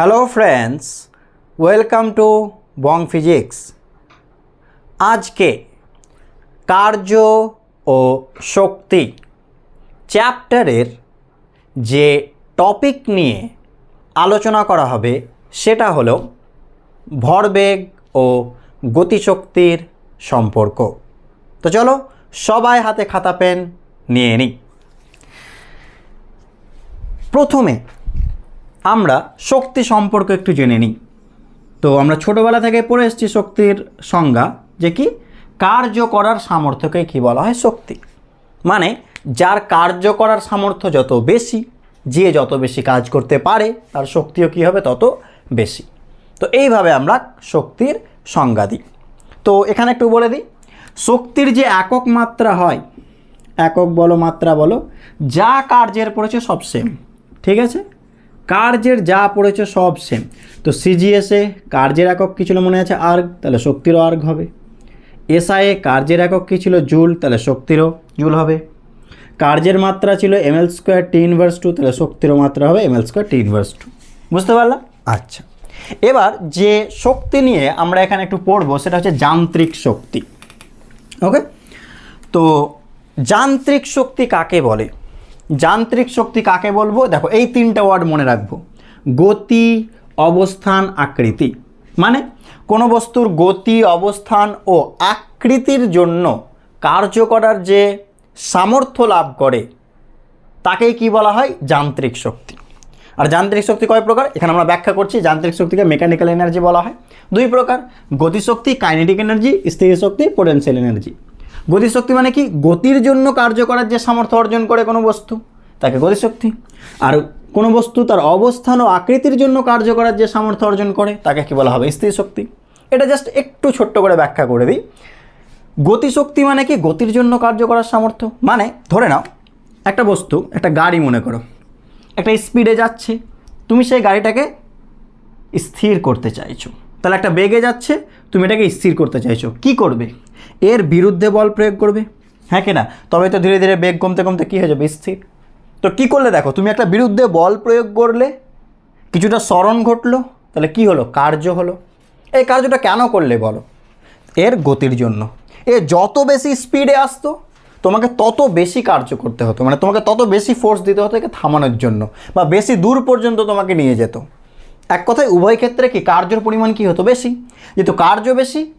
Hello friends welcome to Bong physics আজকে কার্য ও শক্তি চ্যাপ্টারের যে টপিক নিয়ে আলোচনা করা হবে, সেটা হলো ভরবেগ ও গতিশক্তির সম্পর্ক। তো চলো, সবাই হাতে খাতা, পেন নিয়ে নিই। প্রথমে আমরা শক্তি সম্পর্কে একটু জেনে নিই। তো আমরা ছোটোবেলা থেকে পড়ে এসেছি শক্তির সংজ্ঞা যে কি? কার্য করার সামর্থ্যকে কি বলা হয়? শক্তি। মানে যার কার্য করার সামর্থ্য যত বেশি, যে যত বেশি কাজ করতে পারে, তার শক্তিও কী হবে? তত বেশি। তো এইভাবে আমরা শক্তির সংজ্ঞা দিই। তো এখানে একটু বলে দিই। শক্তির যে একক মাত্রা হয়, একক বলো মাত্রা বলো, যা কার্যের পড়েছে সব সেম ঠিক আছে? কার্যের যা পড়েছে সব সেম তো সিজিএসে কার্যের একক কী ছিল মনে আছে? আর্গ তাহলে শক্তিরও আর্গ হবে। এসআইএ কার্যের একক কী ছিল? জুল তাহলে শক্তিরও জুল হবে। কার্যের মাত্রা ছিল M L square T inverse two তাহলে শক্তিরও মাত্রা হবে M L square T inverse two বুঝতে পারলাম আচ্ছা। এবার যে শক্তি নিয়ে আমরা এখানে একটু পড়ব, সেটা হচ্ছে যান্ত্রিক শক্তি। ওকে? তো যান্ত্রিক শক্তি কাকে বলে? যান্ত্রিক শক্তি কাকে বলব? দেখো, এই তিনটা ওয়ার্ড মনে রাখব। গতি, অবস্থান, আকৃতি। মানে কোনো বস্তুর গতি, অবস্থান ও আকৃতির জন্য কার্য করার যে সামর্থ্য লাভ করে, তাকেই কি বলা হয়? যান্ত্রিক শক্তি। আর যান্ত্রিক শক্তি কয় প্রকার? এখানে আমরা ব্যাখ্যা করছি, যান্ত্রিক শক্তিকে মেকানিক্যাল এনার্জি বলা হয়। দুই প্রকার, গতিশক্তি কাইনেটিক এনার্জি স্থির শক্তি পোটেনশিয়াল এনার্জি গতিশক্তি মানে কি? গতির জন্য কার্য করার যে সামর্থ্য অর্জন করে কোনো বস্তু, তাকে গতিশক্তি। আর কোনো বস্তু তার অবস্থান ও আকৃতির জন্য কার্য করার যে সামর্থ্য অর্জন করে, তাকে কি বলা হবে? স্থির শক্তি। এটা জাস্ট একটু ছোট্ট করে ব্যাখ্যা করে দিই। গতিশক্তি মানে কি? গতির জন্য কার্য করার সামর্থ্য। মানে ধরে নাও, একটা বস্তু, একটা গাড়ি মনে করো, একটা স্পিডে যাচ্ছে, তুমি সেই গাড়িটাকে স্থির করতে চাইছো। তাহলে একটা বেগে যাচ্ছে, তুমি এটাকে স্থির করতে চাইছো। কি করবে? এর বিরুদ্ধে বল প্রয়োগ করবে? হ্যাঁ কি না? তবে তো ধীরে ধীরে বেগ কমতে কমতে কী হয়ে যাবে? স্থির। তো কি করলে দেখো, তুমি একটা বিরুদ্ধে বল প্রয়োগ করলে কিছুটা স্মরণ ঘটলো, তাহলে কি হলো? কার্য হলো। এই কার্যটা কেন করলে বলো? এর গতির জন্য। এ যত বেশি স্পিডে আসতো, তোমাকে তত বেশি কার্য করতে হতো। মানে তোমাকে তত বেশি ফোর্স দিতে হতো একে থামানোর জন্য, বা বেশি দূর পর্যন্ত তোমাকে নিয়ে যেত। এক কথায় উভয় ক্ষেত্রে কি কার্যর পরিমাণ কি হতো? বেশি। যেহেতু কার্য বেশি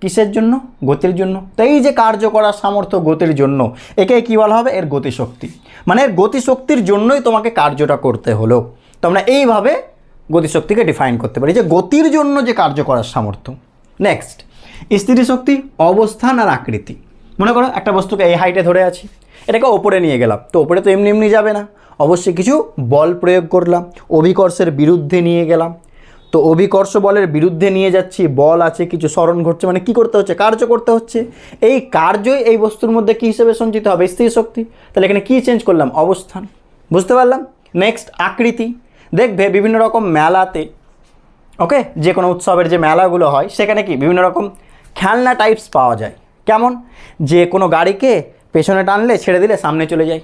কিসের জন্য? গতির জন্য। তো এই যে কার্য করার সামর্থ্য গতির জন্য, একে কী বলা হবে? এর গতিশক্তি। মানে এর গতিশক্তির জন্যই তোমাকে কার্যটা করতে হলো। তো আমরা এইভাবে গতিশক্তিকে ডিফাইন করতে পারি। যে গতির জন্য যে কার্য করার সামর্থ্য। নেক্সট স্থিতিশক্তি, অবস্থান আর আকৃতি। মনে করো একটা বস্তুকে এই হাইটে ধরে আছি। এটাকে ওপরে নিয়ে গেলাম। তো ওপরে তো এমনি এমনি যাবে না। অবশ্যই কিছু বল প্রয়োগ করলাম। অভিকর্ষের বিরুদ্ধে নিয়ে গেলাম। তো অভিকর্ষ বলের বিরুদ্ধে নিয়ে যাচ্ছি, বল আছে, কিছু স্মরণ ঘটছে মানে কি করতে হচ্ছে, কার্য করতে হচ্ছে। এই কার্যই এই বস্তুর মধ্যে কী হিসেবে সঞ্চিত হবে? স্থির শক্তি। তাহলে এখানে কী চেঞ্জ করলাম? অবস্থান। বুঝতে পারলাম? নেক্সট আকৃতি। দেখবে বিভিন্ন রকম মেলাতে, ওকে? যে কোনো উৎসবের যে মেলাগুলো হয়, সেখানে কি বিভিন্ন রকম খেলনা টাইপস পাওয়া যায়। কেমন? যে কোনো গাড়িকে পেছনে টানলে, ছেড়ে দিলে সামনে চলে যায়।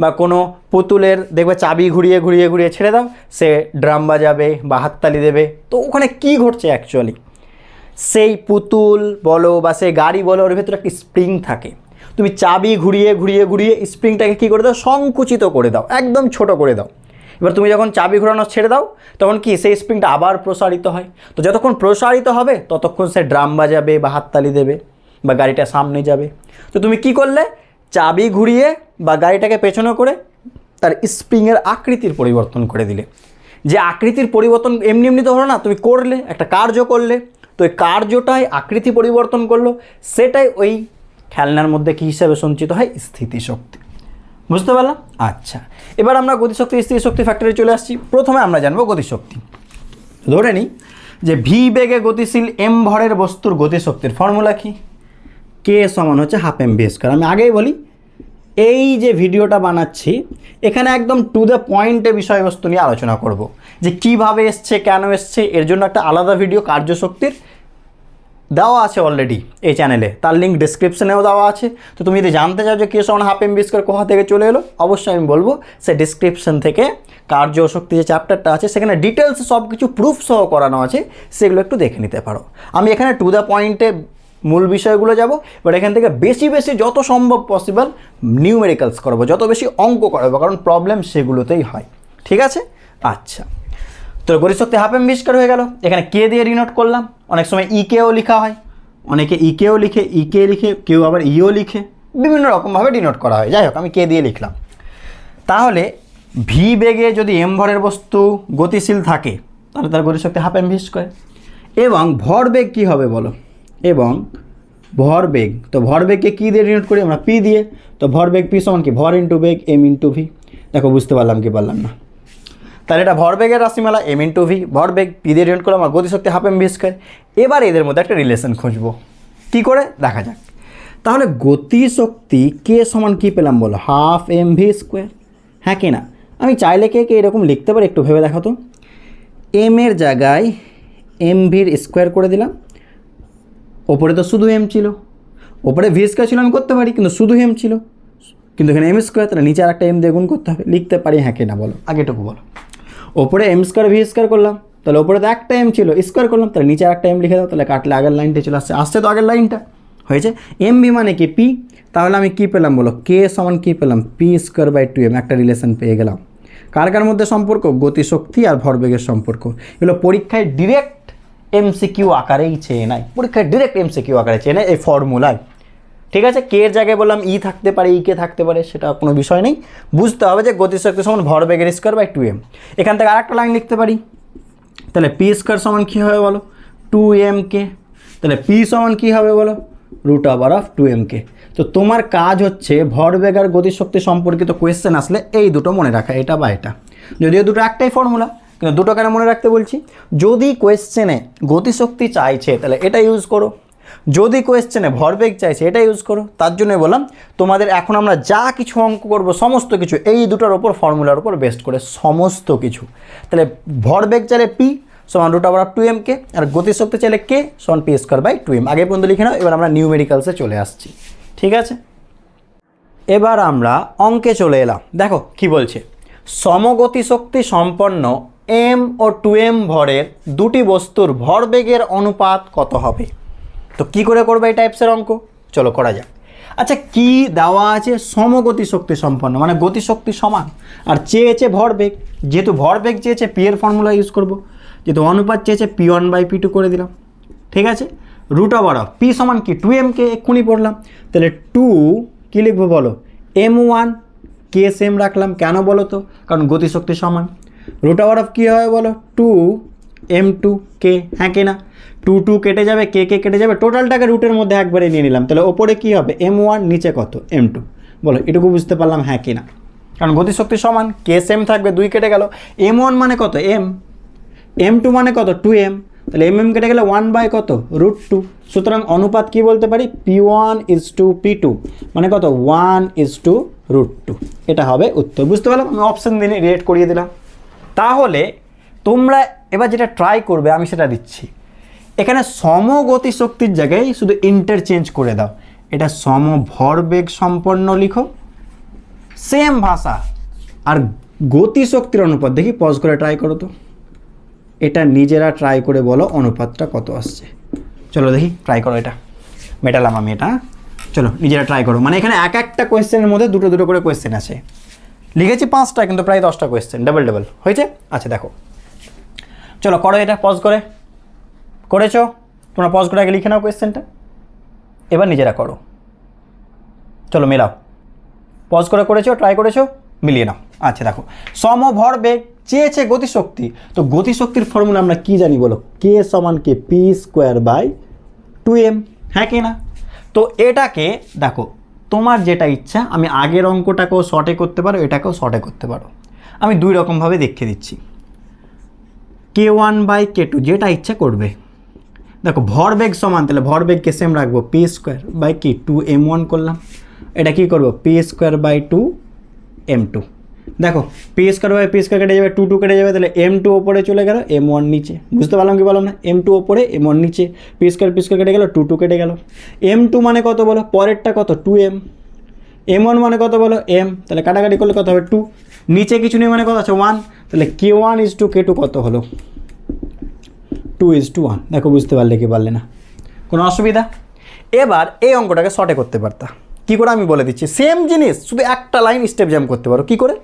বা কোনো পুতুলের দেখবে চাবি ঘুরিয়ে ঘুরিয়ে ঘুরিয়ে ছেড়ে দাও, সে ড্রাম বাজাবে বা হাততালি দেবে। তো ওখানে কি ঘটছে অ্যাকচুয়ালি সেই পুতুল বলো বা সেই গাড়ি বলো, ওর ভেতরে একটা স্প্রিং থাকে। তুমি চাবি ঘুরিয়ে ঘুরিয়ে ঘুরিয়ে স্প্রিংটাকে কী করে দাও? সংকুচিত করে দাও, একদম ছোট করে দাও। এবার তুমি যখন চাবি ঘোরানো ছেড়ে দাও, তখন কি সেই স্প্রিংটা আবার প্রসারিত হয়? তো যতক্ষণ প্রসারিত হবে, ততক্ষণ সে ড্রাম বাজাবে বা হাততালি দেবে বা গাড়িটা সামনে যাবে। তো তুমি কি করলে? চাবি ঘুরিয়ে বা গাড়িটাকে পেছনে করে তার স্প্রিংয়ের আকৃতির পরিবর্তন করে দিলে। যে আকৃতির পরিবর্তন এমনি এমনি তো হলো না, তুমি করলে, একটা কার্য করলে, তো ওই কার্যটাই আকৃতি পরিবর্তন করল, সেটাই ওই খেলনার মধ্যে কী হিসাবে সঞ্চিত হয়? স্থিতিশক্তি। বুঝতে পারলাম? আচ্ছা এবার আমরা গতিশক্তি, স্থিতিশক্তি ফ্যাক্টরি চলে আসছি। প্রথমে আমরা জানব গতিশক্তি। ধরে নিই যে ভি বেগে গতিশীল এম ভরের বস্তুর গতিশক্তির ফর্মুলা কি? কে সমান হচ্ছে হাফ এম বি স্কোয়ার আমি আগেই বলি, এই যে ভিডিওটা বানাচ্ছি, এখানে একদম টু দ্য পয়েন্টে বিষয়বস্তু নিয়ে আলোচনা করব। যে কীভাবে এসছে, কেন এসছে, এর জন্য একটা আলাদা ভিডিও কার্যশক্তির দেওয়া আছে অলরেডি এই চ্যানেলে তার লিঙ্ক ডিসক্রিপশনেও দেওয়া আছে। তো তুমি যদি জানতে চাও যে কে সমান হাফ এম বিস্কার কোথা থেকে চলে এলো, অবশ্যই আমি বলব সে ডিসক্রিপশন থেকে কার্য শক্তি যে চ্যাপ্টারটা আছে, সেখানে ডিটেলস সব কিছু প্রুফ সহ করানো আছে, সেগুলো একটু দেখে নিতে পারো। আমি এখানে টু দ্য পয়েন্টে মূল বিষয়গুলো যাব বাট এখান থেকে বেশি বেশি যত সম্ভব পসিবল নিউমেরিক্যালস করাবো, যত বেশি অঙ্ক করাবো, কারণ প্রবলেম সেগুলোতেই হয়। ঠিক আছে? আচ্ছা। তো গরিশক্তি হাফ এম বিস্কার হয়ে গেল। এখানে কে দিয়ে রিনোট করলাম। অনেক সময় ই কেও লেখা হয়। অনেকে ই কেও লিখে ই কে লিখে, কেউ আবার ইও লিখে। বিভিন্ন রকমভাবে ডিনোট করা হয়। যাই হোক, আমি কে দিয়ে লিখলাম। তাহলে ভি বেগে যদি এম ভরের বস্তু গতিশীল থাকে, তাহলে তার গতিশক্তি হাফ এম ভি স্কোয়ার এবং ভরবেগ কী হবে বলো? এবং ভরবেগ তো ভরবেগকে কী দিয়ে ডিনোট করি? আমরা পি দিয়ে। তো ভরবেগ পি সমান কি? ভর ইন্টু বেগ এম ইন্টু ভি দেখো, বুঝতে পারলাম কি পারলাম না? তাহলে এটা ভরবেগের রাশিমালা এম ইন্টু ভি ভরবেগ পি দিয়ে ডিনোট করলাম, আর গতিশক্তি হাফ এম ভি স্কোয়ার এবার এদের মধ্যে একটা রিলেশন খুঁজবো। কী করে? দেখা যাক। তাহলে গতিশক্তি কে সমান কী পেলাম বলো? হাফ এম ভি স্কোয়ার হ্যাঁ কি না? আমি চাইলে কে কে এরকম লিখতে পারি, একটু ভেবে দেখো তো এম এর জায়গায় এম ভির স্কোয়ার করে দিলাম। ওপরে তো শুধু এম ছিল। ওপরে ভি স্কোয়ার ছিল, আমি করতে পারি, কিন্তু শুধু এম ছিল। কিন্তু এখানে এম স্কোয়ার তাহলে নিচে আর একটা এম গুণ করতে হবে। লিখতে পারি হ্যাঁ কি না, বলো। আগেটুকু বলো। ওপরে এম স্কোয়ার ভি স্কোয়ার করলাম। তাহলে ওপরে তো একটা এম ছিল স্কোয়ার করলাম। তাহলে নিচে একটা এম লিখে দাও, তাহলে কাটলে আগের লাইনটা চলে আসছে। আসছে তো আগের লাইনটা। হয়েছে? এম ভি মানে কি? পি তাহলে আমি কী পেলাম, বলো? কে সমান কী পেলাম? P square by two M একটা রিলেশন পেয়ে গেলাম। কার কার মধ্যে সম্পর্ক? গতিশক্তি আর ভরবেগের সম্পর্ক। এগুলো পরীক্ষায় ডিরেক্ট এমসিকিউ আকারেই চেয়ে নেয়। পরীক্ষায় ডিরেক্ট এমসিকিউ আকারে চেয়ে নেয় এই ফর্মুলায় ঠিক আছে? কে এর জায়গায় বললাম ই থাকতে পারে ই কে থাকতে পারে, সেটা কোনো বিষয় নেই। বুঝতে হবে যে গতিশক্তি সমান ভরবেগের স্কোয়ার বাই টু এম এখান থেকে আরেকটা লাইন লিখতে পারি। তাহলে পি স্কোয়ার সমান কী হবে বলো? টু এম কে তাহলে পি সমান কী হবে বলো? রুট আবার অফ টু এম কে তো তোমার কাজ হচ্ছে ভরবেগ আর গতিশক্তি সম্পর্কিত কোয়েশ্চেন আসলে এই দুটো মনে রাখা, এটা বা এটা। যদিও দুটো একটাই ফর্মুলা কিন্তু দুটো কেন মনে রাখতে বলছি? যদি কোয়েশ্চেনে গতিশক্তি চাইছে, তাহলে এটা ইউজ করো। যদি কোয়েশ্চেনে ভরবেগ চাইছে, এটা ইউজ করো। তার জন্য বললাম, তোমাদের এখন আমরা যা কিছু অঙ্ক করব, সমস্ত কিছু, এই দুটোর ওপর ফর্মুলার ওপর বেস্ট করে সমস্ত কিছু। তাহলে ভরবেগ চাইলে পি সমান রুট আবার টু এম কে আর গতিশক্তি চাইলে কে সমান P square by two M আগে পর্যন্ত লিখে নাও, এবার আমরা নিউমেরিক্যালসে চলে আসছি। ঠিক আছে? এবার আমরা অঙ্কে চলে এলাম। দেখো, কি বলছে? সমগতিশক্তি সম্পন্ন এম ও টু এম ভরের দুটি বস্তুর ভরবেগের অনুপাত কত হবে? তো কি করে করবে এই টাইপসের অঙ্ক? চলো করা যাক। আচ্ছা কি দেওয়া আছে সমগতি শক্তি সম্পন্ন? মানে গতিশক্তি সমান। আর চেয়েছে ভরবেগ। যেহেতু ভরবেগ চেয়েছে পি এর ফর্মুলা ইউজ করব। যেহেতু অনুপাত চেয়েছে P one by P two করে দিলাম। ঠিক আছে? রুট ওভার অফ পি সমান কি? টু এমকে এক্ষুনি পড়লাম। তাহলে টু কী লিখব বলো? এম ওয়ান কে সেম রাখলাম। কেন বলো তো? কারণ গতিশক্তি সমান। রুট আওয়ার অফ কী হবে বলো? টু এম টু কে হ্যাঁ কে না? টু টু কেটে যাবে কে কে কেটে যাবে টোটালটাকে রুটের মধ্যে একবারে নিয়ে নিলাম। তাহলে ওপরে কী হবে? এম ওয়ান নিচে কত? এম টু বলো, এটুকু বুঝতে পারলাম হ্যাঁ কি না? কারণ গতিশক্তি সমান কে সেম থাকবে, দুই কেটে গেল। এম ওয়ান মানে কত? এম এম টু মানে কত? টু এম তাহলে এম এম কেটে গেলে ওয়ান বাই কত? রুট টু সুতরাং অনুপাত কি বলতে পারি? P one is to P two মানে কত? One is to root two এটা হবে উত্তর। বুঝতে পারলাম? আমি অপশান দিনে রিয়েট করিয়ে দিলাম। তাহলে তোমরা এবার যেটা ট্রাই করবে, আমি সেটা দিচ্ছি। এখানে সমগতি শক্তির জায়গায় শুধু ইন্টারচেঞ্জ করে দাও। এটা সমভরবেগ সম্পন্ন লিখো। সেম ভাষা। আর গতিশক্তির অনুপাত দেখি পজ করে ট্রাই করো তো। এটা নিজেরা ট্রাই করে বলো, অনুপাতটা কত আসছে। চলো দেখি ট্রাই করো এটা। মেটালাম আমি এটা হ্যাঁ? চলো, নিজেরা ট্রাই করো। মানে এখানে এক একটা কোয়েশ্চেনের মধ্যে দুটো দুটো করে কোয়েশ্চেন আছে লিখেছি পাঁচটা, কিন্তু প্রায় দশটা কোয়েশ্চেন ডাবল ডাবল হয়েছে? আচ্ছা দেখো। চলো, করো এটা পজ করে। করেছ? তোমরা পজ করে আগে লিখে নাও কোয়েশ্চেনটা এবার নিজেরা করো। চলো, মেলাও। পজ করে করেছ ট্রাই করেছ, মিলিয়ে নাও। আচ্ছা দেখো। সমভর বেগ, চেয়েছে গতিশক্তি। তো গতিশক্তির ফর্মুলা আমরা কি জানি বলো? কে সমান K P square by two M হ্যাঁ কি না? তো এটাকে, দেখো তোমার যেটা ইচ্ছা, আমি আগের অঙ্কটাকেও শর্টে করতে পারো, এটাকেও শর্টে করতে পারো। আমি দুই রকমভাবে দেখিয়ে দিচ্ছি। K one by K two যেটা ইচ্ছা করবে। দেখো, ভরবেগ সমান, তাহলে ভরবেগকে সেম রাখব পি স্কোয়ার বাই কি টু এম ওয়ান করলাম। এটা কী করব? P square by two M two দেখো P square by P square কেটে যাবে টু টু কেটে যাবে, তাহলে এম টু ওপরে চলে গেল এম ওয়ান নিচে। বুঝতে পারলাম কি বললাম না? এম টু ওপরে এম ওয়ান নিচে। পি স্কোয়ার পি স্কোয়ার কেটে গেল টু টু কেটে গেল। এম টু মানে কত বলো? পরেরটা কত? টু এম এম ওয়ান মানে কত বলো? এম তাহলে কাটাকাটি করলে কত হবে? টু নিচে কিছু নেই মানে কত আছে? ওয়ান তাহলে K one is to K two কত হলো? টু ইজ টু ওয়ান দেখো, বুঝতে পারলে কি পারলে না? কোনো অসুবিধা? এবার এই অঙ্কটাকে শর্টে করতে পারতা। কী করে আমি বলে দিচ্ছি? সেম জিনিস, শুধু একটা লাইন স্টেপ জ্যাম করতে পারো। কী করে?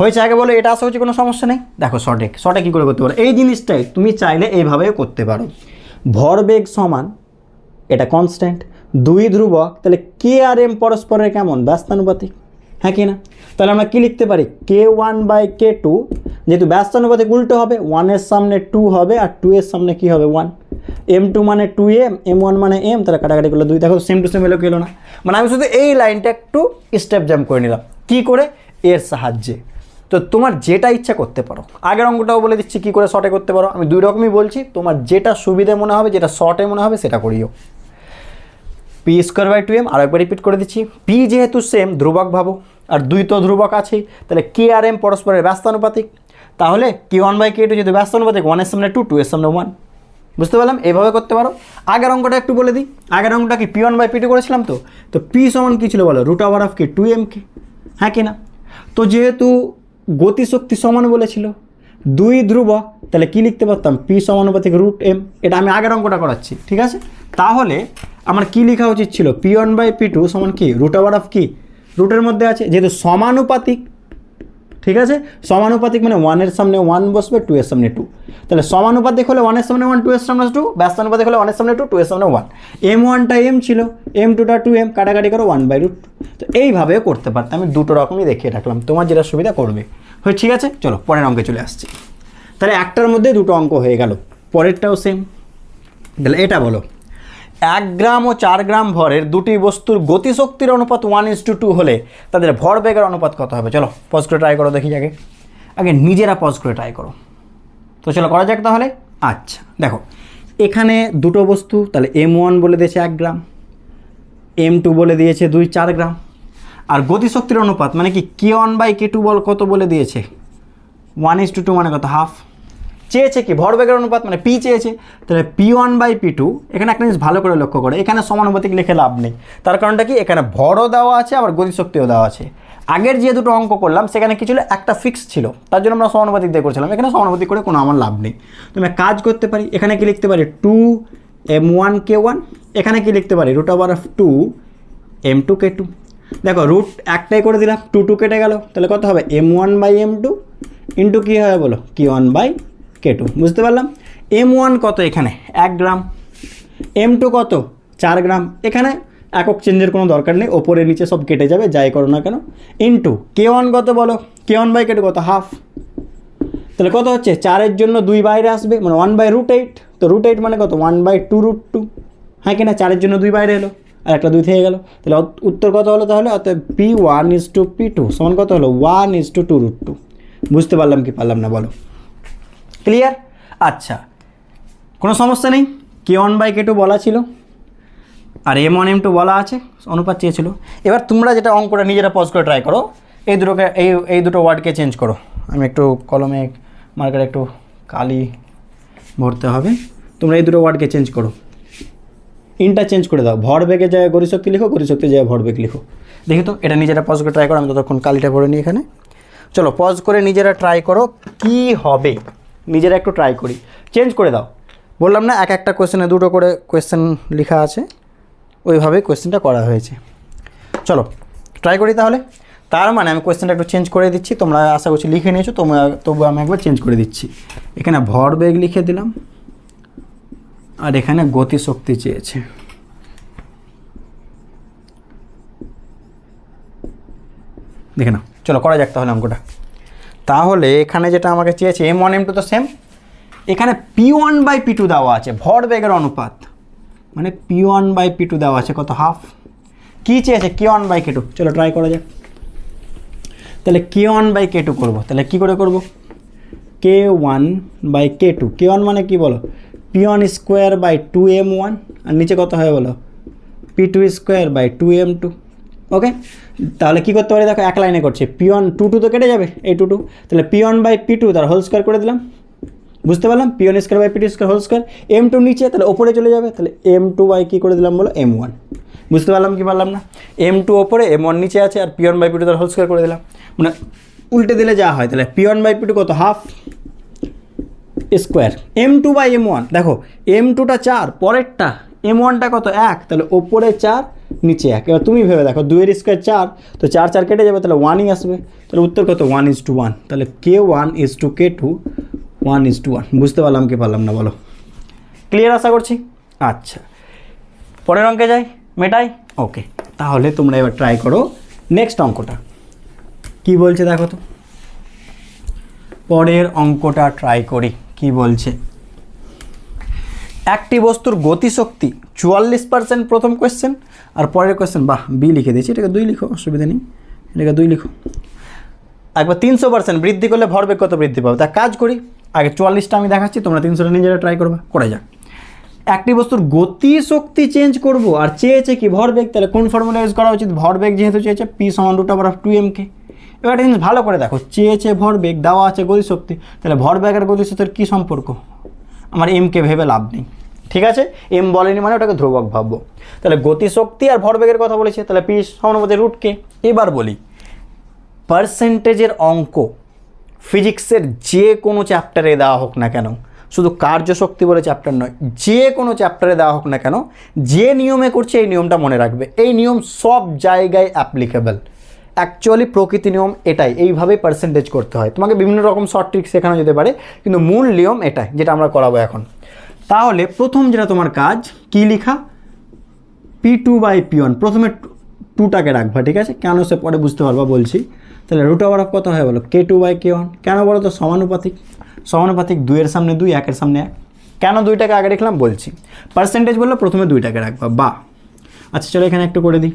হয়েছে আগে বলে, এটা আসা হচ্ছে কোনো সমস্যা নেই? দেখো শর্টে শর্টে কী করে করতে পারো? এই জিনিসটাই তুমি চাইলে এইভাবেও করতে পারো। ভরবেগ সমান, এটা কনস্ট্যান্ট দুই ধ্রুবক, তাহলে কে আর এম পরস্পরের কেমন? ব্যস্তানুপাতিক হ্যাঁ কি না? তাহলে আমরা কী লিখতে পারি? K one by K two যেহেতু ব্যস্তানুপাতিক উল্টো হবে ওয়ানের সামনে টু হবে, আর টু এর সামনে কী হবে? ওয়ান এম টু মানে টু এম এম ওয়ান মানে এম তাহলে কাটাকাটি করলে দুই। দেখো সেম টু সেম এলো কেলো না? মানে আমি শুধু এই লাইনটা একটু স্টেপ জ্যাম করে নিলাম। কী করে? এর সাহায্যে। তো তোমার যেটা ইচ্ছা করতে পারো। আগের অঙ্কটাও বলে দিচ্ছি কী করে শর্টে করতে পারো। আমি দুই রকমই বলছি, তোমার যেটা সুবিধে মনে হবে, যেটা শর্টে মনে হবে, সেটা করিও। P square by two M আর একবার রিপিট করে দিচ্ছি। পি যেহেতু সেম ধ্রুবক ভাবো। আর দুই তো ধ্রুবক আছেই। তাহলে কে আর এম পরস্পরের ব্যস্তানুপাতিক। তাহলে K one by K two যদি ব্যস্তানুপাতিক ওয়ানের সামনে টু টু এর সামনে ওয়ান বুঝতে পারলাম? এভাবে করতে পারো। আগের অঙ্কটা একটু বলে দিই। আগের অঙ্কটা কি P one by P two করেছিলাম তো? তো পি সমান কী ছিল বলো? Root over of K two M K হ্যাঁ কি না? তো যেহেতু গতিশক্তি সমান বলেছিল। দুই ধ্রুব, তাহলে কি লিখতে পারতাম? পি সমানুপাতিক রুট এম এটা আমি আগের অঙ্কটা করাচ্ছি, ঠিক আছে? তাহলে আমার কি লেখা উচিত ছিল? P one by P two সমান কি? রুট আওয়ার অফ কি? রুটের মধ্যে আছে, যেহেতু সমানুপাতিক ঠিক আছে? সমানুপাতিক মানে ওয়ানের সামনে ওয়ান বসবে টু এর সামনে টু তাহলে সমানুপাতিক হলে ওয়ানের সামনে ওয়ান টু এর সামনে টু ব্যস্তানুপাতিক হলে ওয়ানের সামনে টু টু এর সামনে ওয়ান এম ওয়ানটা এম ছিল এম টুটা টু এম কাটাকাটি করো ওয়ান বাই রুট তো এইভাবেও করতে পারতাম আমি দুটো রকমই দেখিয়ে রাখলাম। তোমার যেটা সুবিধা করবে। হয়ে, ঠিক আছে? চলো, পরের অঙ্কে চলে আসছি। তাহলে একটার মধ্যে দুটো অঙ্ক হয়ে গেল। পরেরটাও সেম তাহলে এটা বলো। এক গ্রাম ও চার গ্রাম ভরের দুটি বস্তুর গতিশক্তির অনুপাত ওয়ান ইস টু টু হলে তাদের ভর ভরবেগের অনুপাত কত হবে? চলো পজ করে ট্রাই করো, দেখি আগে আগে নিজেরা পজ করে ট্রাই করো। তো চলো করা যাক তাহলে। আচ্ছা দেখো, এখানে দুটো বস্তু, তাহলে এম ওয়ান বলে দিয়েছে এক গ্রাম এম টু বলে দিয়েছে দুই, চার গ্রাম। আর গতিশক্তির অনুপাত মানে কি K one by K two বল কত বলে দিয়েছে? ওয়ান ইস টু টু মানে কত? হাফ চেয়েছে কি? ভরবেগের অনুপাত মানে পি চেয়েছে। তাহলে P one by P two এখানে একটা জিনিস ভালো করে লক্ষ্য করে। এখানে সমানুপাতিক লিখে লাভ নেই। তার কারণটা কি? এখানে ভরও দেওয়া আছে, আবার গতিশক্তিও দেওয়া আছে। আগের যে দুটো অঙ্ক করলাম, সেখানে কি ছিল? একটা ফিক্স ছিল। তার জন্য আমরা সমানুপাতিক দিয়ে করছিলাম। এখানে সমানুপাতিক করে কোনো আমার লাভ নেই। তুমি কাজ করতে পারি। এখানে কি লিখতে পারি? Two M one K one এখানে কি লিখতে পারি? Root over of two M two K two দেখো রুট একটাই করে দিলাম টু টু কেটে গেল। তাহলে কত হবে? M one by M two into কী হবে বলো? কি ওয়ান বাই কে টু বুঝতে পারলাম? এম ওয়ান কত এখানে? এক গ্রাম। এম টু কত? চার গ্রাম। এখানে একক চেঞ্জের কোনো দরকার নেই ওপরে নিচে সব কেটে যাবে, যাই করো না কেন। ইন্টু কে ওয়ান কত বলো? K one by K two কত? হাফ তাহলে কত হচ্ছে? চারের জন্য দুই বাইরে আসবে মানে ওয়ান বাই রুট এইট তো রুট এইট মানে কত? One by two root two হ্যাঁ কিনা চারের জন্য দুই বাইরে এলো, আর একটা দুই থেকে গেল। তাহলে উত্তর কত হলো তাহলে? অতএব P one is to P two সমান কত হলো? One is to two root two বুঝতে পারলাম কি পারলাম না বলো? ক্লিয়ার আচ্ছা। কোনো সমস্যা নেই? K one by K two বলা ছিল। আর এম ওয়ান এম টু বলা আছে। অনুপাত চেয়েছিল। এবার তোমরা যেটা অঙ্কটা নিজেরা পজ করে ট্রাই করো, এই দুটোকে, এই এই দুটো ওয়ার্ডকে চেঞ্জ করো। আমি একটু কলমে মার্কারে একটু কালি ভরতে হবে। তোমরা এই দুটো ওয়ার্ডকে চেঞ্জ করো। ইনটা চেঞ্জ করে দাও। ভরবেগে যায় গরিশক্তি লিখো, গরিশক্তি যায় ভরবেগ লিখো। দেখি তো, এটা নিজেরা পজ করে ট্রাই করো। আমি ততক্ষণ কালিটা করে নিই এখানে। চলো পজ করে নিজেরা ট্রাই করো, কি হবে? নিজেরা একটু ট্রাই করি। চেঞ্জ করে দাও। বললাম না, এক একটা কোয়েশ্চেনে দুটো করে কোয়েশ্চেন লেখা আছে। ওইভাবে কোয়েশ্চেনটা করা হয়েছে। চলো ট্রাই করি তাহলে। তার মানে আমি কোয়েশ্চেনটা একটু চেঞ্জ করে দিচ্ছি। তোমরা আশা করছি লিখে নিয়েছো, তোমরা তবু আমি একবার চেঞ্জ করে দিচ্ছি। এখানে ভরবেগ লিখে দিলাম। আর এখানে গতিশক্তি চেয়েছে। দেখে নাও। চলো, করা যাক তাহলে অঙ্কটা। তাহলে এখানে যেটা আমাকে চেয়েছে এম ওয়ান এম টু তো সেম এখানে P one by P two দেওয়া আছে ভরবেগের অনুপাত। মানে P one by P two দেওয়া আছে, কত? হাফ কী চেয়েছে? K one by K two চলো ট্রাই করা যাক। তাহলে K one by K two করব। তাহলে কী করে করব? K one by K two K one মানে কি বলো? P one square by two M one আর নিচে কত হয় বলো? P two square by two M two okay তাহলে কী করতে পারি? দেখো, এক লাইনে করছে। পি ওয়ান টু টু তো কেটে যাবে, এই টু টু তাহলে P one by P two তার হোল স্কোয়ার করে দিলাম। বুঝতে পারলাম? P one square by P two square whole square M two নিচে, তাহলে ওপরে চলে যাবে। তাহলে এম টু বাই কী করে দিলাম বলো? এম ওয়ান বুঝতে পারলাম কি পারলাম না? এম টু ওপরে এম ওয়ান নিচে আছে, আর P one by P two তার হোল স্কোয়ার করে দিলাম। মানে উল্টে দিলে যা হয়, তাহলে P one by P two কত? Half square M two by M one দেখো এম টুটা চার, পরেরটা এম ওয়ানটা কত? এক। তাহলে ওপরে চার নিচে এক। এবার তুমি ভেবে দেখো দুইয়ের স্কোয়ার চার, তো চার চার কেটে যাবে, তাহলে ওয়ানই আসবে। তাহলে উত্তর কত? ওয়ান ইজ টু ওয়ান তাহলে K one is two K two one is two one বুঝতে পারলাম কি পারলাম না, বলো। ক্লিয়ার আশা করছি? আচ্ছা। পরের অঙ্কে যাই? মেটাই? ওকে তাহলে তোমরা এবার ট্রাই করো নেক্সট অঙ্কটা। কি বলছে দেখো তো? পরের অঙ্কটা ট্রাই করি। কি বলছে? একটি বস্তুর গতিশক্তি চুয়াল্লিশ পার্সেন্ট প্রথম কোয়েশ্চেন আর পরের কোয়েশ্চেন বাহ বি লিখে দিয়েছি। এটাকে দুই লিখো, অসুবিধা নেই। এটাকে দুই লিখো। একবার তিনশো পার্সেন্ট বৃদ্ধি করলে ভরবেগ কত বৃদ্ধি পাবে? তা কাজ করি, আগে চুয়াল্লিশটা আমি দেখাচ্ছি, তোমরা তিনশোটা নিজেরা ট্রাই করবে। করে যাক। একটি বস্তুর গতি শক্তি চেঞ্জ করব আর চেয়েছে কি ভরবেগ তাহলে কোন ফর্মুলা ইউজ করা উচিত? ভরবেগ যেহেতু চেয়েছে পি সমান root of two M K এবার একটা জিনিস ভালো করে দেখো, চেয়েছে ভরবেগ দেওয়া আছে গতিশক্তি, তাহলে ভরবেগ আর গতিশক্তির কী সম্পর্ক? আমার এমকে ভেবে লাভ নেই। ঠিক আছে? এম বলেনি মানে ওটাকে ধ্রুবক ভাববো। তাহলে গতিশক্তি আর ভরবেগের কথা বলেছে। তাহলে পি সমানুপাতে রুট কে? এবার বলি পার্সেন্টেজের অঙ্ক ফিজিক্সের যে কোনো চ্যাপ্টারে দেওয়া হোক না কেন, শুধু কার্যশক্তি বলে চ্যাপ্টার নয়, যে কোনো চ্যাপ্টারে দেওয়া হোক না কেন, যে নিয়মে করছে এই নিয়মটা মনে রাখবে। এই নিয়ম সব জায়গায় অ্যাপ্লিকেবল অ্যাকচুয়ালি প্রকৃতি নিয়ম এটাই। এইভাবেই পার্সেন্টেজ করতে হয়। তোমাকে বিভিন্ন রকম শর্ট ট্রিক শেখানো যেতে পারে, কিন্তু মূল নিয়ম এটাই, যেটা আমরা করাবো এখন। তাহলে প্রথম যেটা তোমার কাজ, কী লেখা? P two by P one প্রথমে টুটাকে রাখবা, ঠিক আছে? কেন সে পরে বুঝতে পারবা বলছি। তাহলে রুট ওভার অফ কত হয় বলো? K two by K one কেন বলো তো? সমানুপাতিক। সমানুপাতিক দুইয়ের সামনে দুই, একের সামনে এক। কেন দুইটাকে আগে রাখলাম বলছি। পার্সেন্টেজ বলল, প্রথমে দুইটাকে রাখবা। বা। আচ্ছা চলো এখানে একটু করে দিই।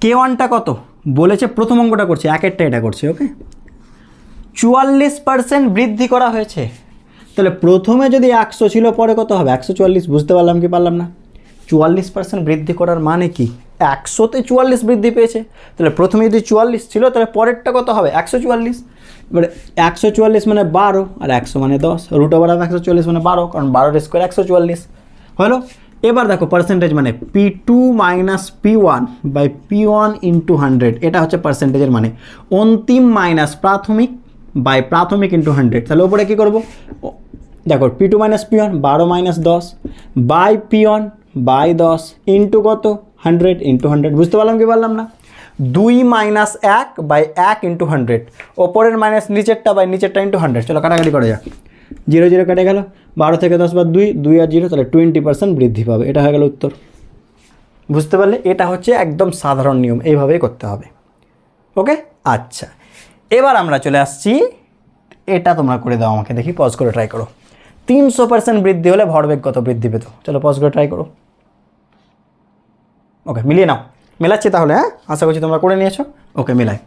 কে ওয়ানটা কত? বলেছে, প্রথম অঙ্কটা করছে, একেরটা এটা করছে ওকে চুয়াল্লিশ পার্সেন্ট বৃদ্ধি করা হয়েছে। তাহলে প্রথমে যদি একশো ছিল, পরে কত হবে? একশো চুয়াল্লিশ, বুঝতে পারলাম কি পারলাম না? চুয়াল্লিশ পার্সেন্ট বৃদ্ধি করার মানে কি? একশোতে চুয়াল্লিশ বৃদ্ধি পেয়েছে। তাহলে প্রথমে যদি চুয়াল্লিশ ছিল, তাহলে পরেরটা কত হবে? একশো চুয়াল্লিশ। এবারে একশো চুয়াল্লিশ মানে বারো, আর একশো মানে দশ। রুট ওভার অফ একশো চুয়াল্লিশ মানে বারো, কারণ বারোর স্কোয়ার একশো চুয়াল্লিশ। হলো? এবার দেখো পার্সেন্টেজ মানে P two minus P one by P one into hundred এটা হচ্ছে পার্সেন্টেজের মানে। অন্তিম মাইনাস প্রাথমিক বাই প্রাথমিক ইন্টু হান্ড্রেড তাহলে ওপরে কী করব? দেখো P two minus P one বারো মাইনাস দশ, বাই পি ওয়ান বাই দশ ইন্টু কত? হান্ড্রেড ইন্টু হান্ড্রেড বুঝতে পারলাম কি পারলাম না? দুই মাইনাস এক বাই এক ইন্টু হান্ড্রেড ওপরের মাইনাস নিচেরটা বাই নিচেরটা ইন্টু হান্ড্রেড চলো, কাটাকাটি করে যাক। জিরো জিরো কেটে গেল। বারো থেকে দশ বার দুই দুই আর জিরো তাহলে টোয়েন্টি পার্সেন্ট বৃদ্ধি পাবে। এটা হয়ে গেল উত্তর। বুঝতে পারলে এটা হচ্ছে একদম সাধারণ নিয়ম। এইভাবেই করতে হবে। ওকে? আচ্ছা। এবার আমরা চলে আসছি। এটা তোমরা করে দাও আমাকে দেখি। পজ করে ট্রাই করো। তিনশো পার্সেন্ট বৃদ্ধি হলে ভরবেগ কত? বৃদ্ধি পেত। চলো পজ করে ট্রাই করো। ওকে মিলিয়ে নাও। মেলাচ্ছি তাহলে হ্যাঁ? আশা করছি তোমরা করে নিয়েছো। ওকে মেলাই।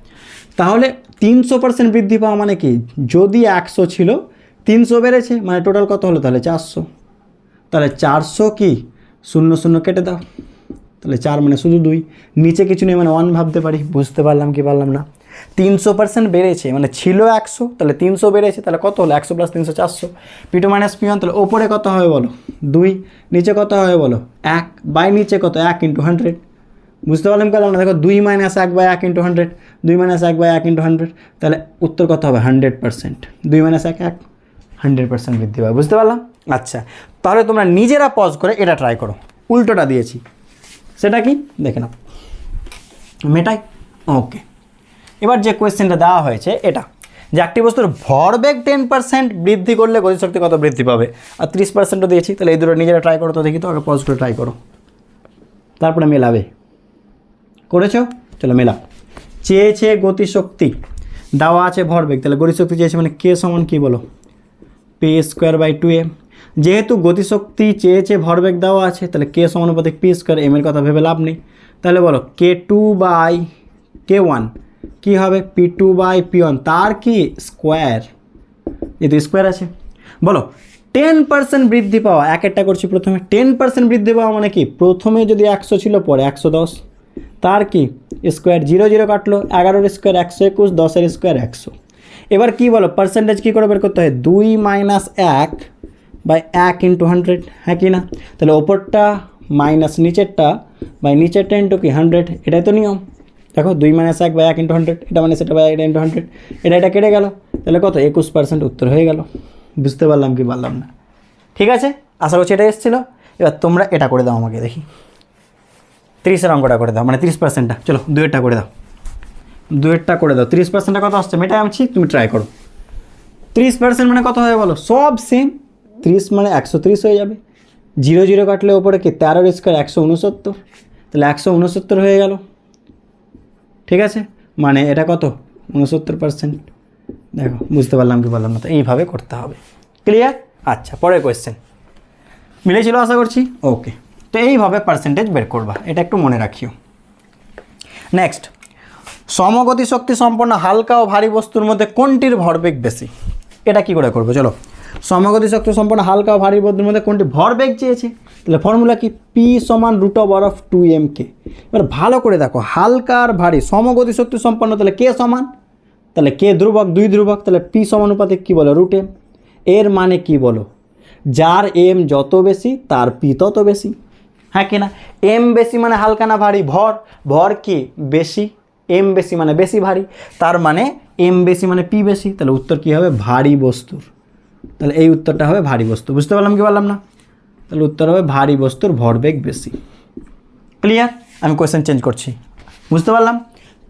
তাহলে তিনশো পার্সেন্ট বৃদ্ধি পাওয়া মানে কি? যদি একশো ছিল, তিনশো বেড়েছে মানে টোটাল কত হলো? তাহলে চারশো। তাহলে চারশো কি? শূন্য শূন্য কেটে দাও। তাহলে চার মানে শুধু দুই। নিচে কিছু নেই মানে ওয়ান ভাবতে পারি। বুঝতে পারলাম কি পারলাম না? তিনশো পার্সেন্ট বেড়েছে মানে ছিল একশো, তাহলে তিনশো বেড়েছে, তাহলে কত হলো? একশো প্লাস তিনশো চারশো। পিটু মাইনাস পি ওয়ান তাহলে ওপরে কত হবে বলো? দুই। নিচে কত হবে বলো? এক। বাই নিচে কত? এক ইন্টু হান্ড্রেড বুঝতে পারলাম কেন? না, দেখো, দুই মাইনাস এক বাই এক ইন্টু হান্ড্রেড দুই মাইনাস এক বাই এক ইন্টু হান্ড্রেড তাহলে উত্তর কত হবে? হান্ড্রেড পার্সেন্ট দুই মাইনাস এক এক। হান্ড্রেড পার্সেন্ট বৃদ্ধি পাবে। বুঝতে পারলাম? আচ্ছা তাহলে তোমরা নিজেরা পজ করে এটা ট্রাই করো। উল্টোটা দিয়েছি। সেটা কি? দেখে নাও। মেটাই? ওকে এবার যে কোয়েশ্চেনটা দেওয়া হয়েছে, এটা। যে একটি বস্তুর ভরবেগ টেন পার্সেন্ট বৃদ্ধি করলে গতিশক্তি কত বৃদ্ধি পাবে? আর ত্রিশ পার্সেন্টও দিয়েছি, তাহলে এই দুটো নিজেরা ট্রাই করো, তো দেখি তো আগে পজ করে ট্রাই করো। তারপরে মেলাবে। করেছ? চলো মেলা চেয়েছে গতিশক্তি, দেওয়া আছে ভরবেগ, তাহলে গতিশক্তি চেয়েছে মানে কে সমান কী বলো? P square by two M যেহেতু গতিশক্তি চেয়েছে ভরবেগ, দেওয়া আছে, তাহলে কে সমানুপাতিক পি স্কোয়ার এম এর কথা ভেবে লাভ নেই। তাহলে বলো, K two by K one কী হবে? P two by P one তার কি স্কোয়ার যেহেতু স্কোয়ার আছে। বলো টেন পার্সেন্ট বৃদ্ধি পাওয়া, এক একটা করছি প্রথমে টেন পার্সেন্ট বৃদ্ধি পাওয়া মানে কি? প্রথমে যদি একশো ছিল, পরে একশো দশ। তার কি? স্কোয়ার জিরো জিরো কাটলো, এগারোর স্কোয়ার একশো একুশ, দশের স্কোয়ার একশো। এবার কি বলো পার্সেন্টেজ কী করে বের করতে হয়? দুই মাইনাস এক বাই এক ইন্টু হান্ড্রেড হ্যাঁ কি না? তাহলে ওপরটা মাইনাস নিচেরটা বাই নিচেরটা ইন্টু কি? হান্ড্রেড এটাই তো নিয়ম। দেখো দুই মাইনাস এক বাই এক ইন্টু হান্ড্রেড এটা মানে সেটা বাই এটা ইন্টু হান্ড্রেড এটা এটা কেটে গেল। তাহলে কত? একুশ পার্সেন্ট উত্তর হয়ে গেল। বুঝতে পারলাম কি পারলাম না? ঠিক আছে? আশা করছি এটা এসেছিল। এবার তোমরা এটা করে দাও আমাকে, দেখি। তিরিশের অঙ্কটা করে দাও মানে তিরিশ পার্সেন্টটা চলো দুয়েরটা করে দাও। দুয়েরটা করে দাও। তিরিশ পার্সেন্টটা কত আসছে? মেটাই আনছি, তুমি ট্রাই করো। তিরিশ পার্সেন্ট মানে কত হবে বলো? সব সেম তিরিশ মানে একশো তিরিশ হয়ে যাবে। জিরো জিরো কাটলে ওপরে কি? তেরোর স্কোয়ার একশো উনসত্তর। তাহলে একশো উনসত্তর হয়ে গেল। ঠিক আছে? মানে এটা কত? উনসত্তর পার্সেন্ট দেখো, বুঝতে পারলাম কি বললাম না, তো এইভাবে করতে হবে। ক্লিয়ার আচ্ছা পরের কোয়েশ্চেন মিলেছিল আশা করছি? ওকে তো এইভাবে পার্সেন্টেজ বের করবা, এটা একটু মনে রাখিও। নেক্সট সমগতি শক্তি সম্পন্ন হালকা ও ভারী বস্তুর মধ্যে কোনটির ভরবেগ বেশি? এটা কি করে করব? চলো। সমগতি শক্তি সম্পন্ন হালকা ও ভারী বস্তুর মধ্যে কোনটি ভরবেগ চেয়েছে? তাহলে ফর্মুলা কি? পি সমান root over of two M K এবার ভালো করে দেখো, হালকা আর ভারী, সমগতি শক্তি সম্পন্ন, তাহলে কে সমান? তাহলে কে ধ্রুবক, দুই ধ্রুবক, তাহলে পি সমানুপাতিক কী বলো? রুট এম এর মানে কি বলো? যার এম যত বেশি, তার পি তত বেশি। হ্যাঁ কি না? এম বেশি মানে হালকা না ভারী? ভর। ভর কি? বেশি। এম বেশি মানে বেশি ভারী। তার মানে এম বেশি মানে পি বেশি। তাহলে উত্তর কী হবে? ভারী বস্তুর। তাহলে এই উত্তরটা হবে ভারী বস্তু। বুঝতে পারলাম কি পারলাম না? তাহলে উত্তর হবে ভারী বস্তুর ভরবেগ বেশি। ক্লিয়ার আমি কোয়েশ্চেন চেঞ্জ করছি। বুঝতে পারলাম?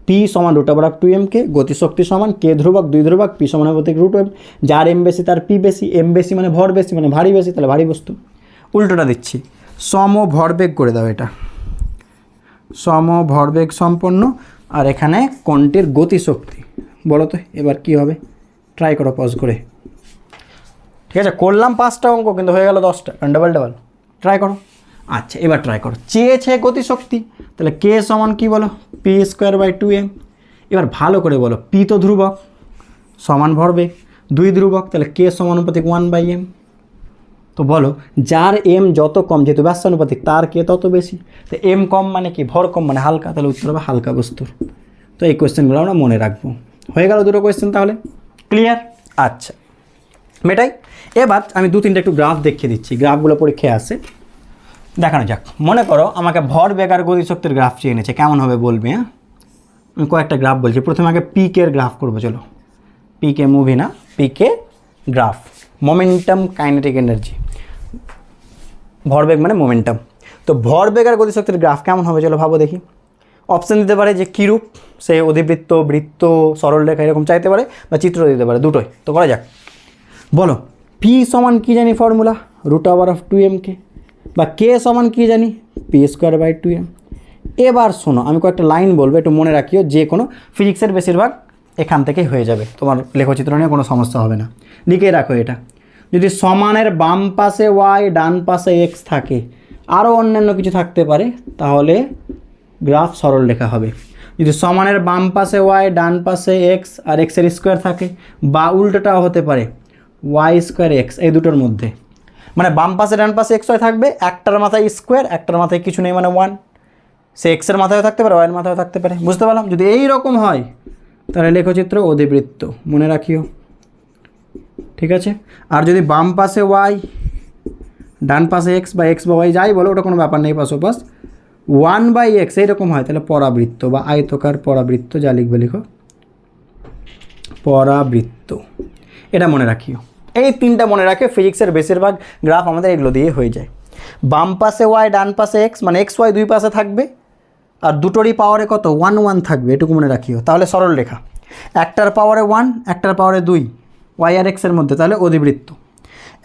পি সমান root of two M K গতিশক্তি সমান কে ধ্রুবক, দুই ধ্রুবক পি সমান প্রতীক রুট এম যার এম বেশি তার পি বেশি এম বেশি মানে ভর বেশি মানে ভারী বেশি, তাহলে ভারী বস্তু। উল্টোটা দিচ্ছি। সম ভরবেগ করে দাও এটা। সম ভরবেগ সম্পন্ন, আর এখানে কোনটির গতিশক্তি? বলো তো, এবার কি হবে? ট্রাই করো পজ করে। ঠিক আছে করলাম পাঁচটা অঙ্ক কিন্তু হয়ে গেল দশটা। কারণ ডাবল ডাবল। ট্রাই করো। আচ্ছা এবার ট্রাই করো। চেয়েছে গতিশক্তি তাহলে কে সমান কী বলো? P square by two M এবার ভালো করে বলো পি তো ধ্রুবক সমান ভরবে। দুই ধ্রুবক তাহলে কে সমানুপাতিক ওয়ান বাই এম তো বলো যার এম যত কম যেহেতু ব্যস্তানুপাতিক তার কে তত বেশি? তো এম কম মানে কি? ভর কম মানে হালকা তাহলে উত্তর হবে হালকা বস্তুর। তো এই কোয়েশ্চেনগুলো আমরা মনে রাখব। হয়ে গেল দুটো কোয়েশ্চেন তাহলে? ক্লিয়ার আচ্ছা। মেটাই। এবার আমি দু তিনটা একটু গ্রাফ দেখিয়ে দিচ্ছি। গ্রাফগুলো পরীক্ষায় আসে দেখানো যাক। মনে করো আমাকে ভর বেগার গতিশক্তির গ্রাফ চেয়ে এনেছে কেমন হবে বলবে হ্যাঁ? আমি কয়েকটা গ্রাফ বলছি। প্রথমে আগে পিকের গ্রাফ করব, চলো। পিকে মুভি না PK graph momentum kinetic energy ভরবেগ মানে মোমেন্টাম তো ভরবেগ আর গতিশক্তির গ্রাফ কেমন হবে, চলো ভাবো দেখি। অপশান দিতে পারে যে কীরূপ, সে অধিবৃত্ত, বৃত্ত, সরলরেখা এরকম চাইতে পারে বা চিত্র দিতে পারে। দুটোই। তো করা যাক। বলো পি সমান কী জানি formula root over of two M K. বা কে সমান কী জানি? P square by two M এবার শোনো, আমি কয়েকটা লাইন বলব, একটু মনে রাখিও, যে কোনো ফিজিক্সের বেশিরভাগ এখান থেকেই হয়ে যাবে। তোমার লেখচিত্র নিয়ে কোনো সমস্যা হবে না। লিখে রাখো এটা। যদি সমানের বাম পাশে ওয়াই ডান পাশে এক্স থাকে, আরও অন্যান্য কিছু থাকতে পারে, তাহলে গ্রাফ সরল লেখা হবে। যদি সমানের বাম পাশে ওয়াই ডান পাশে এক্স আর এক্সের স্কোয়ার থাকে, বা উল্টোটাও হতে পারে ওয়াই স্কোয়ার এক্স এই দুটোর মধ্যে। মানে বাম পাশে, ডান পাশে এক্স ওয়াই থাকবে, একটার মাথায় স্কোয়ার একটার মাথায় কিছু নেই মানে ওয়ান সে এক্সের মাথায়ও থাকতে পারে ওয়াইয়ের মাথায়ও থাকতে পারে। বুঝতে পারলাম? যদি এই রকম হয়, তাহলে লেখচিত্র অধিবৃত্ত। মনে রাখিও। ঠিক আছে? আর যদি বাম পাশে ওয়াই ডান পাশে এক্স বা এক্স বা ওয়াই যাই বলো, ওটা কোনো ব্যাপার নেই পাশোপাশ ওয়ান বাই এক্স এইরকম হয়, তাহলে পরাবৃত্ত বা আয়তকার পরাবৃত্ত যা লিখবে, লিখো। পরাবৃত্ত। এটা মনে রাখিও। এই তিনটা মনে রাখে ফিজিক্সের বেশিরভাগ গ্রাফ আমাদের এগুলো দিয়ে হয়ে যায়। বাম পাশে ওয়াই ডান পাশে এক্স মানে এক্স ওয়াই দুই পাশে থাকবে, আর দুটোরই পাওয়ারে কত? ওয়ান ওয়ান থাকবে, এটুকু মনে রাখিও। তাহলে সরল রেখা। একটার পাওয়ারে ওয়ান একটার পাওয়ারে দুই ওয়াই আর এক্সের মধ্যে, তাহলে অধিবৃত্ত।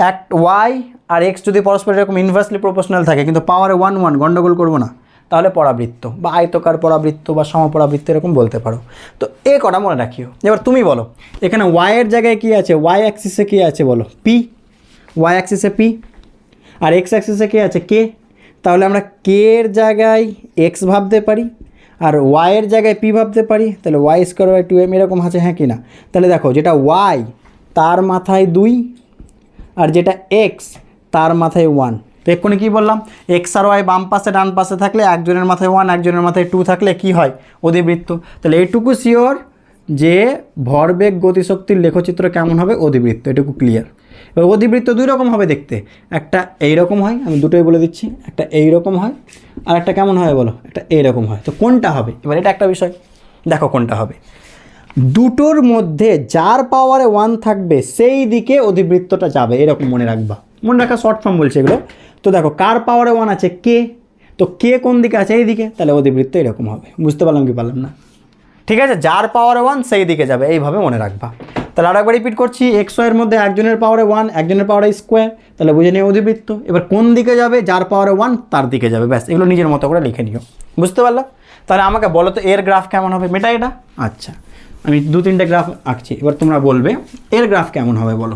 এক ওয়াই আর এক্স যদি পরস্পর এরকম ইনভার্সলি প্রপোর্শনাল থাকে, কিন্তু পাওয়ারে ওয়ান ওয়ান গন্ডগোল করব না। তাহলে পরাবৃত্ত বা আয়তকার পরাবৃত্ত বা সমপরাবৃত্ত এরকম বলতে পারো। তো এ কটা মনে রাখিও। এবার তুমি বলো, এখানে ওয়াইয়ের জায়গায় কী আছে? ওয়াই অ্যাক্সিসে কী আছে বলো? পি ওয়াই অ্যাক্সিসে পি আর এক্স অ্যাক্সিসে কে আছে? কে তাহলে আমরা কে এর জায়গায় এক্স ভাবতে পারি, আর ওয়াইয়ের জায়গায় পি ভাবতে পারি। তাহলে Y square by two M এরকম আছে হ্যাঁ কি না? তাহলে দেখো, যেটা ওয়াই তার মাথায় দুই, আর যেটা এক্স তার মাথায় ওয়ান তো এক্ষুনি কী বললাম? এক্স আর ওয়াই বাম পাশে, ডান পাশে থাকলে একজনের মাথায় ওয়ান একজনের মাথায় টু থাকলে কি হয়? অধিবৃত্ত তাহলে এইটুকু শিওর যে ভরবেগ গতিশক্তির লেখচিত্র কেমন হবে? অধিবৃত্ত এটুকু ক্লিয়ার এবার অধিবৃত্ত দুই রকম হবে দেখতে। একটা এই রকম হয়, আমি দুটোই বলে দিচ্ছি। একটা এই রকম হয়, আর একটা কেমন হয় বলো? একটা এইরকম হয়। তো কোনটা হবে? এবার এটা একটা বিষয়। দেখো কোনটা হবে। দুটোর মধ্যে যার পাওয়ারে ওয়ান থাকবে, সেই দিকে অধিবৃত্তটা যাবে। এরকম মনে রাখবা। মনে রাখা শর্ট ফর্ম বলছে এগুলো। তো দেখো, কার পাওয়ারে ওয়ান আছে? কে? তো কে কোন দিকে আছে? এই দিকে। তাহলে অধিবৃত্ত এরকম হবে। বুঝতে পারলাম কি পারলাম না? ঠিক আছে, যার পাওয়ারে ওয়ান সেই দিকে যাবে। এইভাবে মনে রাখবা। তাহলে আরেকবার রিপিট করছি। এক্সের মধ্যে একজনের পাওয়ারে ওয়ান একজনের পাওয়ারে স্কোয়ার তাহলে বুঝে নিয়ে অধিবৃত্ত। এবার কোন দিকে যাবে? যার পাওয়ারে ওয়ান তার দিকে যাবে। ব্যাস, এগুলো নিজের মতো করে লিখে নিও। বুঝতে পারলা? তাহলে আমাকে বলো তো এর গ্রাফ কেমন হবে? মেটা এটা? আচ্ছা। আমি দু তিনটে গ্রাফ আঁকছি, এবার তোমরা বলবে, এর গ্রাফ কেমন হবে বলো?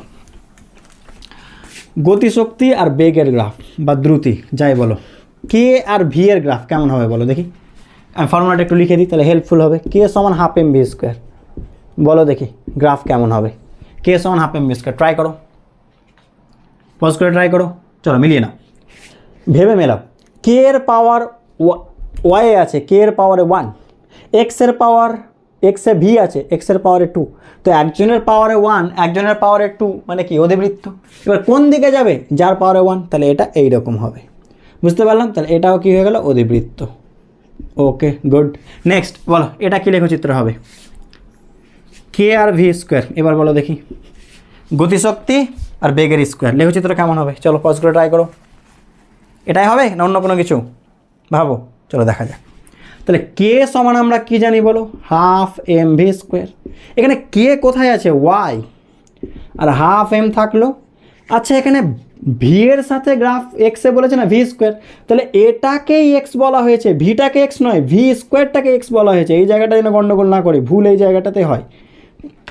গতিশক্তি আর বেগের গ্রাফ, বা দ্রুতি, যাই বলো। কে আর ভি এর গ্রাফ কেমন হবে বলো দেখি? আমি ফর্মুলাটা একটু লিখে দিই, তাহলে হেল্পফুল হবে। কে সমান হাফ এম ভি স্কোয়ার বলো দেখি, গ্রাফ কেমন হবে? কে সমান half M V square try করো। পজ করে ট্রাই করো। চলো, মিলিয়ে নাও। ভেবে মেলাও। কে এর পাওয়ার ওয়াই আছে কে এর পাওয়ারে ওয়ান এক্সের পাওয়ার এক্সে ভি আছে এক্সের পাওয়ারে টু তো একজনের পাওয়ারে ওয়ান একজনের পাওয়ারে টু মানে কি? অধিবৃত্ত এবার কোন দিকে যাবে? যার পাওয়ারে ওয়ান তাহলে এটা এই রকম হবে। বুঝতে পারলাম? তাহলে এটাও কি হয়ে গেল? অধিবৃত্ত ওকে গুড নেক্সট বলো, এটা কী লেখচিত্র হবে? কে আর ভি স্কোয়ার এবার বলো দেখি। গতিশক্তি আর বেগের স্কোয়ার লেখচিত্র কেমন হবে? চলো পজ করে ট্রাই করো। এটাই হবে না অন্য কোনো কিছু? ভাবো, চলো দেখা যাক। তাহলে কে সমান আমরা কি জানি বলো? Half M V square. এখানে কে কোথায় আছে? ওয়াই। আর হাফ এম থাকল? আচ্ছা এখানে ভি এর সাথে গ্রাফ এক্সে বলেছে না, ভি স্কোয়ার। তাহলে এটাকেই এক্স বলা হয়েছে। ভিটাকে এক্স নয়, ভি স্কোয়ারটাকে এক্স বলা হয়েছে। এই জায়গাটা যেন গণ্ডগোল না করি, ভুল এই জায়গাটাতে হয়।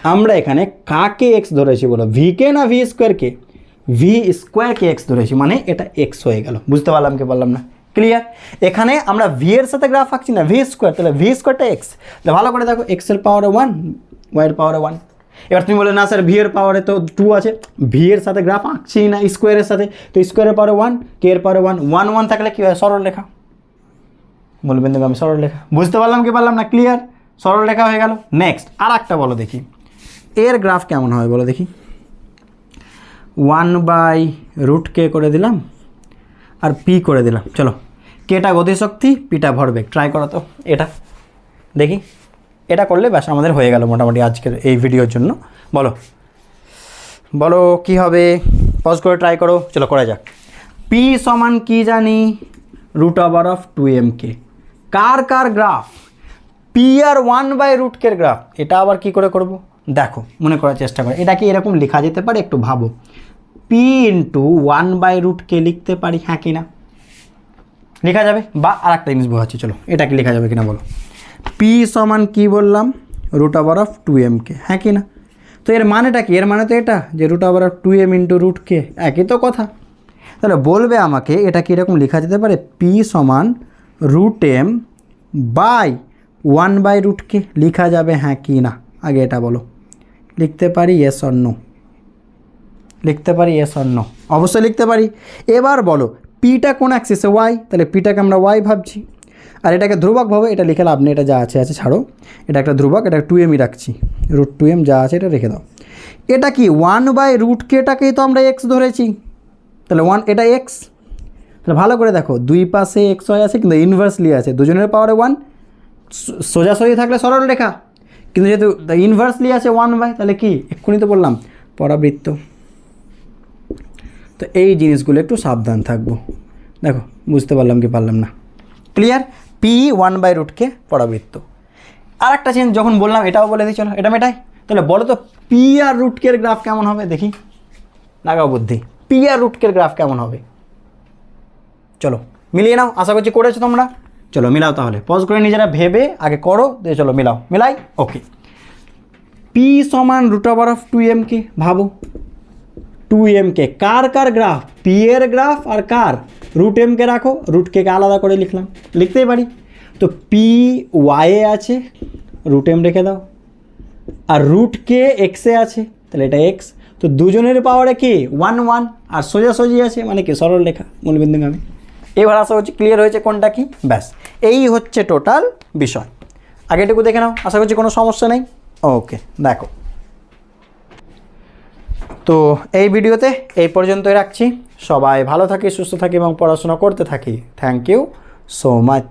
আমরা এখানে কাকে এক্স ধরেছি বলো? ভিকে না ভি স্কোয়ারকে? ভি স্কোয়ারকে এক্স ধরেছি মানে এটা এক্স হয়ে গেল। বুঝতে পারলাম কি বললাম না? ক্লিয়ার এখানে আমরা ভি এর সাথে গ্রাফ আঁকছি না ভি স্কোয়ার তাহলে ভি স্কোয়ারটা এক্স তাহলে ভালো করে দেখো এক্সের পাওয়ারে ওয়ান ওয়াইয়ের পাওয়ারে ওয়ান এবার তুমি বলে, না স্যার ভি এর পাওয়ারে তো টু আছে। ভি এর সাথে গ্রাফ আঁকছি না স্কোয়ারের সাথে। তো স্কোয়ারের পাওয়ারে ওয়ান কে এর পাওয়ারে ওয়ান ওয়ান ওয়ান থাকলে কী হয়? সরল লেখা বলবেন দেখো আমি সরল লেখা বুঝতে পারলাম কি পারলাম না? ক্লিয়ার সরল লেখা হয়ে গেল। নেক্সট আর একটা বলো দেখি। এর গ্রাফ কেমন হয় বলো দেখি। ওয়ান বাই রুট কে করে দিলাম, আর পি করে দিলাম। চলো। কেটা গতিশক্তি, পিটা ভরবেগ। ট্রাই করো তো, এটা। দেখি, এটা করলে ব্যাস আমাদের হয়ে গেল মোটামুটি আজকের এই ভিডিওর জন্য। বলো। বলো, কি হবে? পজ করে ট্রাই করো। চলো, করা যাক। পি সমান কি জানি? Root over of two M K কার কার গ্রাফ পি আর ওয়ান বাই রুট কের গ্রাফ এটা আবার কি করে করব? দেখো, মনে করার চেষ্টা করো। এটা কি এরকম লেখা যেতে পারে? একটু ভাবো। P into one by root K লিখতে পারি হ্যাঁ কি না? লেখা যাবে? বা আর একটা জিনিস বোঝাচ্ছি, চলো। এটা কি লেখা যাবে কিনা বলো। পি সমান কি বললাম? Root over of two M K হ্যাঁ কি না? তো এর মানেটা কি? এর মানে তো এটা, যে root over of two M into root K একই তো কথা। তাহলে বলবে আমাকে, এটা কি এরকম লেখা যেতে পারে? পি সমান root M by one by root K লেখা যাবে হ্যাঁ কি না? আগে এটা বলো। লিখতে পারি এস অন্য লিখতে পারি এস অন্য অবশ্যই লিখতে পারি। এবার বলো পিটা কোন অ্যাক্সিসে ওয়াই তাহলে পিটাকে আমরা ওয়াই ভাবছি। আর এটাকে ধ্রুবক ভাবে, এটা লিখে লাভ নেই, এটা যা আছে আছে, ছাড়ো। এটা একটা ধ্রুবক, এটা টু এমই রাখছি। রুট টু এম যা আছে, এটা রেখে দাও। এটা কি ওয়ান বাই রুট কেটাকেই তো আমরা এক্স ধরেছি? তাহলে ওয়ান এটা এক্স তাহলে ভালো করে দেখো, দুই পাশে এক্স ওয়াই আছে, কিন্তু ইনভার্সলি আছে। দুজনের পাওয়ারে ওয়ান সোজাসুজি থাকলে সরল রেখা। কিন্তু যেহেতু ইনভার্সলি আছে ওয়ান বাই তাহলে কি? এক্ষুনি তো বললাম, পরাবৃত্ত। তো এই জিনিসগুলো একটু সাবধান থাকব। দেখো, বুঝতে পারলাম কি পারলাম না। ক্লিয়ার পি ওয়ান বাই রুটকে পরাবৃত্ত। আর একটা জিনিস যখন বললাম, এটাও বলে দিই, চলো, এটা মেটাই। তাহলে বলো তো পি আর রুটকের গ্রাফ কেমন হবে? দেখি। লাগাও বুদ্ধি। পি আর রুটকের গ্রাফ কেমন হবে? চলো, মিলিয়ে নাও, আশা করছি করেছ তোমরা। চলো, মিলাও তাহলে। পজ করে নিজেরা ভেবে আগে করো, দিয়ে চলো, মিলাও। মিলাই? ওকে পি সমান রুট ওভার অফ টু এমকে ভাবো। টু এমকে কার কার গ্রাফ পি এর গ্রাফ আর কার? রুট এমকে রাখো রুট কে আলাদা করে লিখলাম। লিখতেই পারি। তো পি ওয়াইয়ে আছে রুট এম রেখে দাও। আর রুট কে এক্সে আছে, তাহলে এটা এক্স তো দুজনের পাওয়ারে কি? ওয়ান ওয়ান আর সোজাসুজি আছে মানে কি? সরল রেখা মূলবিন্দুগামী এবার আশা করছি ক্লিয়ার হয়েছে কোনটা কি? ব্যাস। এই হচ্ছে টোটাল বিষয়। আগেটুকু দেখে নাও। আশা করছি কোনো সমস্যা নেই। ওকে দেখো। তো এই ভিডিওতে এই পর্যন্তই রাখছি। সবাই ভালো থাকি, সুস্থ থাকি এবং পড়াশোনা করতে থাকি। Thank you so much